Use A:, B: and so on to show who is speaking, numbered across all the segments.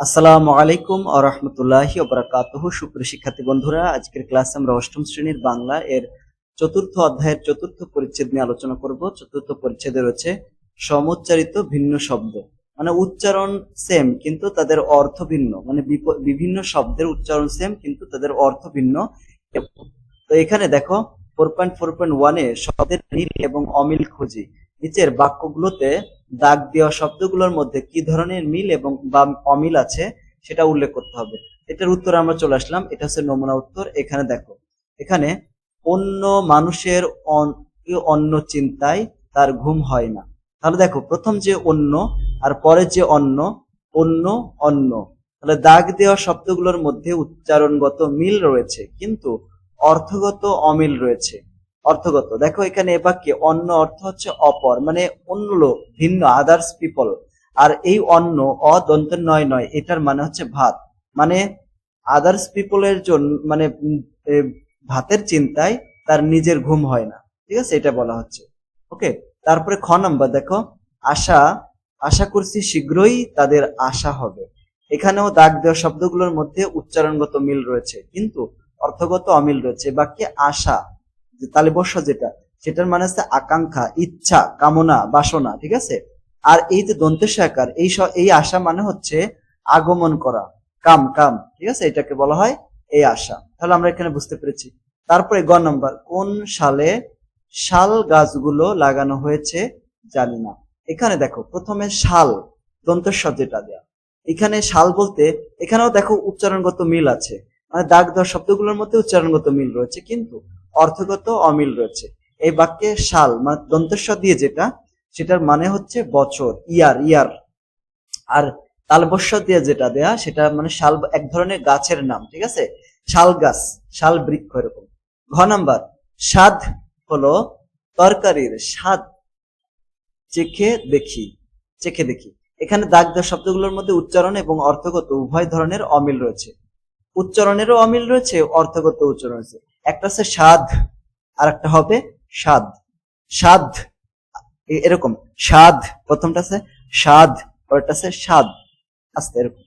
A: আসসালামু আলাইকুম আ রহমতুল্লাহি ওবরাকাতুহ সুপ্রিয় শিক্ষার্থী বন্ধুরা, আজকের ক্লাসে আমরা অষ্টম শ্রেণির বাংলা এর চতুর্থ অধ্যায়ের চতুর্থ পরিচ্ছেদ নিয়ে আলোচনা করব। চতুর্থ পরিচ্ছেদে রয়েছে সমুচ্চারিত ভিন্ন শব্দ। মানে উচ্চারণ সেম কিন্তু তাদের অর্থ ভিন্ন। মানে বিভিন্ন শব্দের উচ্চারণ সেম কিন্তু তাদের অর্থ ভিন্ন। তো এখানে দেখো ফোর পয়েন্ট ফোর পয়েন্ট ওয়ানে শব্দের মিল এবং অমিল খুঁজি। নিচের বাক্যগুলোতে দাগ দেওয়া শব্দগুলোর মধ্যে কি ধরনের মিল এবং বা অমিল আছে সেটা উল্লেখ করতে হবে। এটার উত্তর আমরা চলে আসলাম, এটা হচ্ছে নমুনা উত্তর। এখানে দেখো, এখানে অন্য মানুষের অন- অন্য চিন্তায় তার ঘুম হয় না। তাহলে দেখো, প্রথম যে অন্য আর পরের যে অন্য অন্য অন্য। তাহলে দাগ দেওয়া শব্দগুলোর মধ্যে উচ্চারণগত মিল রয়েছে, কিন্তু অর্থগত অমিল রয়েছে। অর্থগত। দেখো, এখানে এ বাক্যে অন্য অর্থ হচ্ছে অপর মানে অন্য লোক, ভিন্ন আদার্স পিপল আর এই অন্য অদন্ত নয় নয় এটার মানে হচ্ছে ভাত। মানে আদার্স পিপলের জন্য মানে ভাতের চিন্তায় তার নিজের ঘুম হয় না। ঠিক আছে? এটা বলা হচ্ছে। ওকে? তারপরে খ নাম্বার, দেখো। আশা আশা করছি শীঘ্রই তাদের আশা হবে। এখানেও দাগ দেওয়া শব্দগুলোর মধ্যে উচ্চারণগত মিল রয়েছে, কিন্তু অর্থগত অমিল রয়েছে। বাক্যে আশা যে তালিবর্ষ যেটা, সেটার মানে হচ্ছে আকাঙ্ক্ষা, ইচ্ছা, কামনা, বাসনা, ঠিক আছে? আর এই যে দন্তেশ আকার এই এই আশা মানে হচ্ছে আগমন করা, কাম কাম, ঠিক আছে? এটাকে বলা হয় এই আশা। তাহলে আমরা এখানে বুঝতে পেরেছি। তারপরে গ নম্বর, কোন সালে শাল গাছগুলো লাগানো হয়েছে জানি না। এখানে দেখো, প্রথমে শাল দন্তেশ যেটা দেয়া। এখানে শাল বলতে, এখানেও দেখো উচ্চারণগত মিল আছে। মানে দাগ দেওয়া শব্দগুলোর মধ্যে উচ্চারণগত মিল রয়েছে, কিন্তু অর্থগত অমিল রয়েছে। এই বাক্যে শাল মানে দন্তেশ্ব দিয়ে যেটা, সেটার মানে হচ্ছে বছর, ইয়ার ইয়ার। আর তালবস্য দিয়ে যেটা দেয়া, সেটা মানে শাল এক ধরনের গাছের নাম, ঠিক আছে? শাল গাছ শাল বৃক্ষ এরকম। ঘ নাম্বার, স্বাদ হলো তরকারির স্বাদ। চেখে দেখি চেখে দেখি। এখানে দাগ দেওয়া শব্দগুলোর মধ্যে উচ্চারণ এবং অর্থগত উভয় ধরনের অমিল রয়েছে। উচ্চারণেরও অমিল রয়েছে, অর্থগত উচ্চারণ রয়েছে। একটা হচ্ছে স্বাদ আর একটা হবে স্বাদ এ- এরকম। স্বাদ প্রথমটা আছে স্বাদ পরেরটা আছে স্বাদ আস্তে এরকম।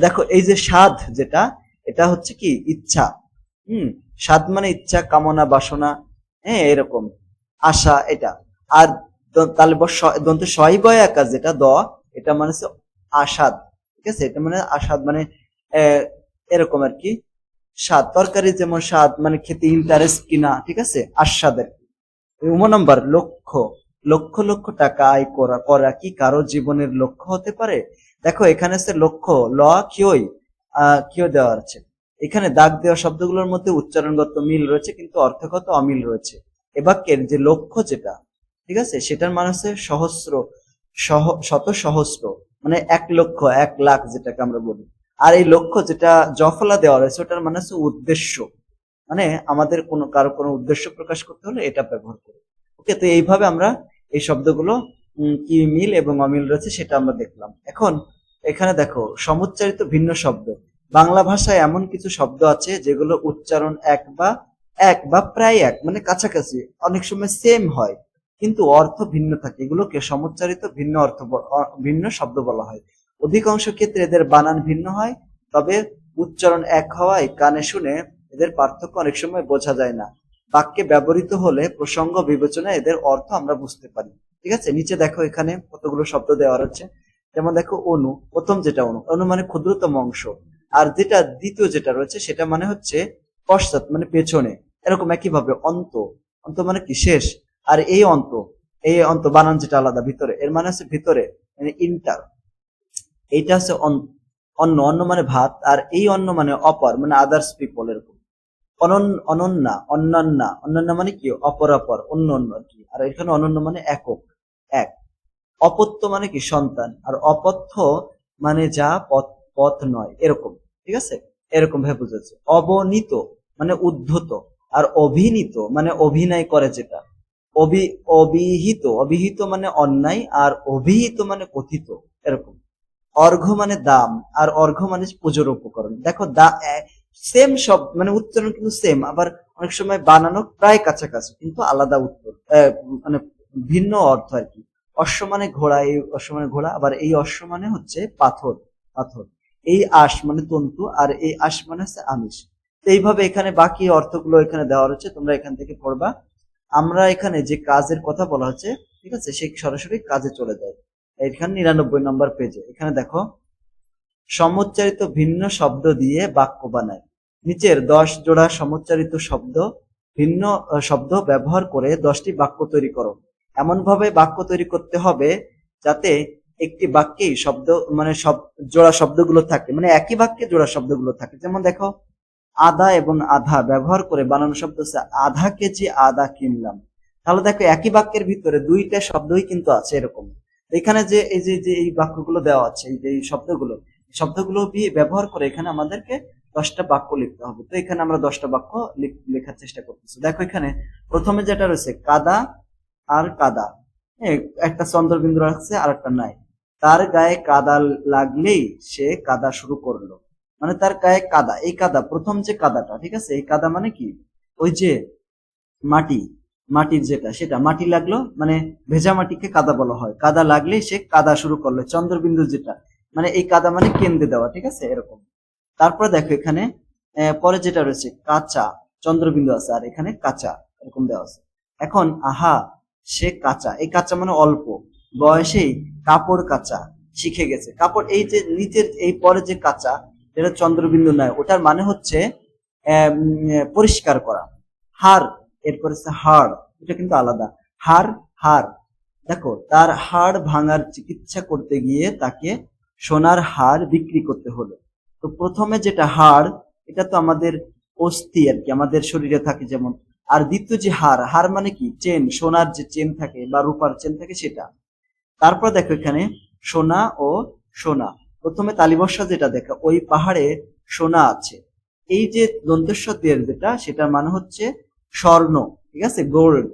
A: দেখো, এই যে স্বাদ যেটা, এটা হচ্ছে কি? ইচ্ছা। হুম? স্বাদ মানে ইচ্ছা, কামনা, বাসনা হ্যাঁ এরকম। আশা, এটা। আর তাহলে দন্তে সই বয় আকার যেটা দ, এটা মানে আসাদ। ঠিক আছে? এটা মানে আসাদ মানে এরকম আর কি। স্বাদ, তরকারি যেমন স্বাদ মানে খেতে ইন্টারেস্ট কিনা, ঠিক আছে? আস্বাদের। উম নম্বর, লক্ষ্য। লক্ষ লক্ষ টাকা আয় করা করা কি কারও জীবনের লক্ষ্য হতে পারে? দেখো, এখানে সে লক্ষ্য, ল কিয়ই আহ কিয় দেওয়া আছে। এখানে দাগ দেওয়া শব্দগুলোর মধ্যে উচ্চারণগত মিল রয়েছে, কিন্তু অর্থগত অমিল রয়েছে। এ বাক্যের যে লক্ষ্য যেটা, ঠিক আছে? সেটার মানে হচ্ছে সহস্র, সহ, শত সহস্র মানে এক লক্ষ, এক লাখ যেটাকে আমরা বলি। আর এই লক্ষ্য যেটা জফলা দেওয়া রয়েছে, ওটার মানে হচ্ছে উদ্দেশ্য। মানে আমাদের কোনো, কারও কোনো উদ্দেশ্য প্রকাশ করতে হলে এটা ব্যবহার করি। ওকে, তো এইভাবে আমরা এই শব্দগুলো কি, মিল এবং অমিল রয়েছে সেটা আমরা দেখলাম। এখন এখানে দেখো, সমুচ্চারিত ভিন্ন শব্দ। বাংলা ভাষায় এমন কিছু শব্দ আছে যেগুলো উচ্চারণ এক বা এক বা প্রায় এক মানে কাছাকাছি, অনেক সময় সেম হয়, কিন্তু অর্থ ভিন্ন থাকে। এগুলোকে সমুচ্চারিত ভিন্ন অর্থ ভিন্ন শব্দ বলা হয়। অধিকাংশ ক্ষেত্রে এদের বানান ভিন্ন হয়, তবে উচ্চারণ এক হওয়ায় কানে শুনে এদের পার্থক্য অনেক সময় বোঝা যায় না। বাক্যে ব্যবহৃত হলে প্রসঙ্গ বিবেচনায় এদের অর্থ আমরা বুঝতে পারি। ঠিক আছে? নিচে দেখো এখানে কতগুলো শব্দ দেওয়া রয়েছে যেমন দেখো অনু, প্রথম যেটা অনু। অনু মানে ক্ষুদ্রতম অংশ। আর যেটা দ্বিতীয় যেটা রয়েছে, সেটা মানে হচ্ছে পশ্চাৎ মানে পেছনে। এরকম একইভাবে অন্ত। অন্ত মানে কি? শেষ। আর এই অন্ত এই অন্ত বানান যেটা আলাদা, ভিতরে। এর মানে হচ্ছে ভিতরে মানে ইন্টার এইটা হচ্ছে অন- অন্ন অন্ন মানে ভাত, আর এই অন্ন মানে অপর মানে আদার্স পিপল এরকম অনন্য, অন্যান্যা, অন্যান্য মানে কি? অপর অপর, অন্য অন্য কি। আর এখানে অনন্য মানে একক, এক। অপত্য মানে কি? সন্তান। আর অপথ্য মানে যা পথ পথ নয়, এরকম, ঠিক আছে? এরকম ভাবে বুঝেছে অবনীত মানে উদ্ধত, আর অভিনীত মানে অভিনয় করে যেটা। অভি অবিহিত অবিহিত মানে অন্যায়, আর অভিহিত মানে কথিত, এরকম। অর্ঘ মানে দাম, আর অর্ঘ মানে পুজোর উপকরণ। দেখো, দা সেম সব মানে উচ্চারণ কিন্তু সেম আবার অনেক সময় বানানো প্রায় কাছাকাছি, কিন্তু আলাদা উত্তর মানে ভিন্ন অর্থ আর কি। অশ্ব মানে ঘোড়া, এই অশ্ব মানে ঘোড়া, আবার এই অশ্ব মানে হচ্ছে পাথর পাথর। এই আশ মানে তন্তু, আর এই আশ মানে হচ্ছে আমিষ। তো এইভাবে এখানে বাকি অর্থগুলো এখানে দেওয়া রয়েছে, তোমরা এখান থেকে পড়বা। আমরা এখানে যে কাজের কথা বলা হচ্ছে, ঠিক আছে, সে সরাসরি কাজে চলে যায় এখানে নিরানব্বই নম্বর পেজে এখানে দেখো, সমুচ্চারিত ভিন্ন শব্দ দিয়ে বাক্য বানায়। নিচের দশ জোড়া সমুচ্চারিত শব্দ, ভিন্ন শব্দ ব্যবহার করে দশটি বাক্য তৈরি করো। এমন ভাবে বাক্য তৈরি করতে হবে যাতে একটি বাক্যেই শব্দ মানে সব, জোড়া শব্দগুলো থাকে। মানে একই বাক্যে জোড়া শব্দগুলো থাকে। যেমন দেখো, আদা এবং আধা ব্যবহার করে বানানো শব্দ হচ্ছে, আধা কেজি আদা কিনলাম। তাহলে দেখো, একই বাক্যের ভিতরে দুইটা শব্দই কিন্তু আছে এরকম। এখানে যে এই যে যে এই বাক্যগুলো দেওয়া আছে এই যে এই শব্দগুলো শব্দগুলো ব্যবহার করে এখানে আমাদেরকে দশটা বাক্য লিখতে হবে। তো এখানে আমরা দশটা বাক্য লিখ- লেখার চেষ্টা করতেছি। দেখো এখানে প্রথমে যেটা রয়েছে কাদা আর কাদা। হ্যাঁ, একটা চন্দ্রবিন্দু রাখছে আর একটা নাই। তার গায়ে কাদা লাগলেই সে কাদা শুরু করল। মানে তার গায়ে কাদা এই কাদা প্রথম যে কাদাটা ঠিক আছে? এই কাদা মানে কি? ওই যে মাটি। মাটির যেটা, সেটা। মাটি লাগল মানে ভেজা মাটিকে কাদা বলা হয়। কাদা লাগলেই সে কাদা শুরু করল, চন্দ্রবিন্দু যেটা। মানে এই কাদা মানে কেন্দ্রে দেওয়া, ঠিক আছে? এরকম। তারপরে দেখো এখানে পরে যেটা রয়েছে, কাঁচা, চন্দ্রবিন্দু আছে, আর এখানে কাঁচা, এরকম দেওয়া আছে। এখন, আহা, সে কাঁচা। এই কাঁচা মানে অল্প। বয়সেই কাপড় কাঁচা, শিখে গেছে। কাপড়, এই যে নিচের, এই পরে যে কাঁচা, যেটা চন্দ্রবিন্দু নয়, ওটার মানে হচ্ছে পরিষ্কার করা। হার এরপর হচ্ছে হাড়, এটা কিন্তু আলাদা। হার হার দেখো, তার হাড় ভাঙার চিকিৎসা করতে গিয়ে তাকে সোনার হার বিক্রি করতে হলো। তো প্রথমে যেটা হাড়, এটা তো আমাদের অস্থি আর কি, আমাদের শরীরে থাকে যেমন। আর দ্বিতীয় যে হার হার মানে কি? চেন, সোনার যে চেন থাকে বা রূপার চেন থাকে সেটা। তারপর দেখো এখানে সোনা ও সোনা। প্রথমে তালিবর্ষা যেটা দেখা, ওই পাহাড়ে সোনা আছে। এই যে দন্তেশ্বর যেটা, সেটার মানে হচ্ছে স্বর্ণ, ঠিক আছে? গোল্ড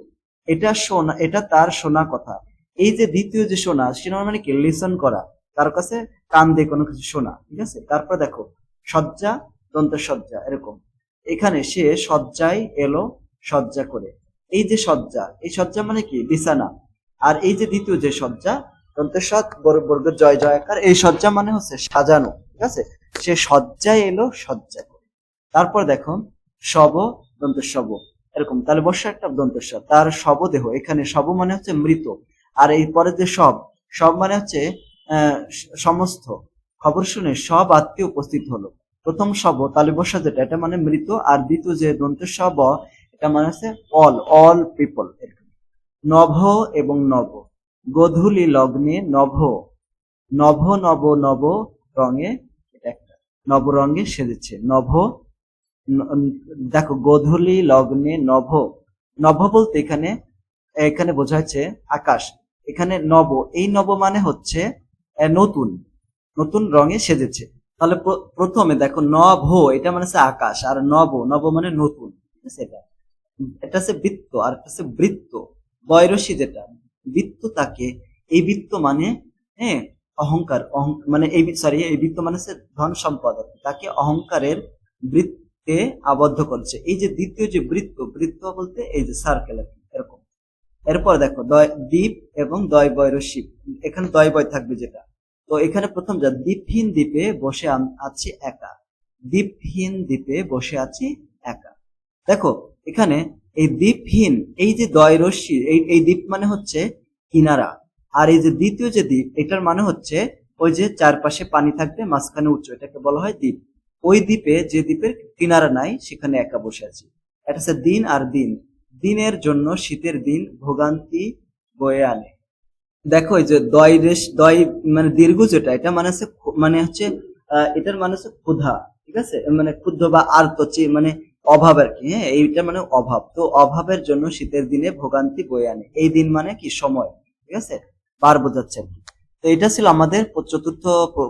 A: এটা সোনা, এটা তার সোনা কথা। এই যে দ্বিতীয় যে সোনা, সেটা মানে কি? লিসন করা। তার কাছে কান দিয়ে কোনো কিছু শোনা, ঠিক আছে? তারপর দেখো সজ্জা দন্তসজ্জা এরকম। এখানে সে সজ্জায় এলো সজ্জা করে। এই যে সজ্জা এই সজ্জা মানে কি? বিছানা। আর এই যে দ্বিতীয় যে সজ্জা দন্তসৎ বর্গ, জয়, জয়কার, এই সজ্জা মানে হচ্ছে সাজানো, ঠিক আছে? সে সজ্জায় এলো সজ্জা করে। তারপর দেখো, শব দন্তস্বব এরকম, তাহলে বর্ষা একটা দন্তস্ব তার শবদেহ, এখানে শব মানে হচ্ছে মৃত, আর এই পরে যে সব সব মানে হচ্ছে সমস্ত। খবর শুনে সব আত্মীয় উপস্থিত হলো। প্রথম শব তালিবসা যেটা, এটা মানে মৃত, আর দ্বিতীয় যে দন্ত শব, এটা মানে হচ্ছে অল অল পিপল নভ এবং নব। গধূলি লগ্নে নভ। নভ, নব নব রঙে এটা একটা। নব রঙে সেজেছে। নভ দেখো, গোধূলি, লগ্নে, নভ নভ বলতে এখানে এখানে বোঝা যাচ্ছে আকাশ। এখানে নব, এই নব মানে হচ্ছে নতুন। নতুন রঙে সেজেছে। তাহলে প্রথমে দেখো, নভ, এটা মানে হচ্ছে আকাশ, আর নব নব মানে নতুন। আছে এটা? হচ্ছে বৃত্ত, আর হচ্ছে বৃত্ত। বয়রসী যেটা, বৃত্ত তাকে, এই বৃত্ত মানে হ্যাঁ অহংকার, অহং- মানে এই সরি এই বৃত্ত মানে হচ্ছে ধন সম্পদ। তাকে অহংকারের বৃত্তে আবদ্ধ করছে? এই যে দ্বিতীয় যে বৃত্ত বৃত্ত বলতে এই যে সার্কেল এরকম। এরপর দেখো দ্বীপ এবং দয় বয়রসী এখানে দয়, বয় থাকবে যেটা। তো এখানে প্রথম যা, দ্বীপহীন দ্বীপে বসে আছি একা। দ্বীপহীন দ্বীপে বসে আছি একা। দেখো, এখানে এই দ্বীপহীন, এই যে দয়, রশ্মি, এই এই দ্বীপ মানে হচ্ছে কিনারা। আর এই যে দ্বিতীয় যে দ্বীপ, এটার মানে হচ্ছে ওই যে চারপাশে পানি থাকবে, মাঝখানে উচ্চ, এটাকে বলা হয় দ্বীপ। ওই দ্বীপে যে দ্বীপের কিনারা নাই, সেখানে একা বসে আছি। এটা হচ্ছে দিন আর দিন। দিনের জন্য শীতের দিন ভোগান্তি বয়ে আনে। দেখো যে দয় রেশ দয় মানে দীর্ঘ যেটা, এটা মানে হচ্ছে মানে হচ্ছে এটার মানে হচ্ছে ক্ষুধা, ঠিক আছে? মানে ক্ষুদ্ধ বা আর মানে অভাব আর কি হ্যাঁ? এইটা মানে অভাব। তো অভাবের জন্য শীতের দিনে ভোগান্তি বয়ে আনে। এই দিন মানে কি? সময়, ঠিক আছে? বার বোঝাচ্ছে আর কি। তো এটা ছিল আমাদের চতুর্থ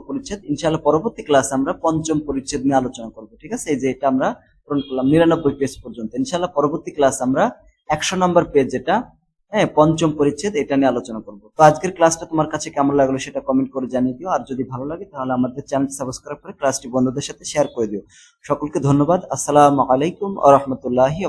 A: পরিচ্ছেদ। ইনশাআল্লাহ পরবর্তী ক্লাসে আমরা পঞ্চম পরিচ্ছেদ নিয়ে আলোচনা করব, ঠিক আছে? এই যে এটা আমরা পূরণ করলাম, নিরানব্বই পেজ পর্যন্ত। ইনশাআল্লাহ পরবর্তী ক্লাস আমরা একশো নম্বর পেজ যেটা হ্যাঁ পঞ্চম পরিচ্ছেদ, এটা নিয়ে আলোচনা করব। তো আজকের ক্লাসটা তোমার কাছে কেমন লাগল সেটা কমেন্ট করে জানিয়ে দিও। আর যদি ভালো লাগে তাহলে আমাদের চ্যানেল সাবস্ক্রাইব করে ক্লাসটি বন্ধুদের সাথে শেয়ার করে দিও। সকলকে ধন্যবাদ। আসসালামু আলাইকুম আ রহমতুল্লাহি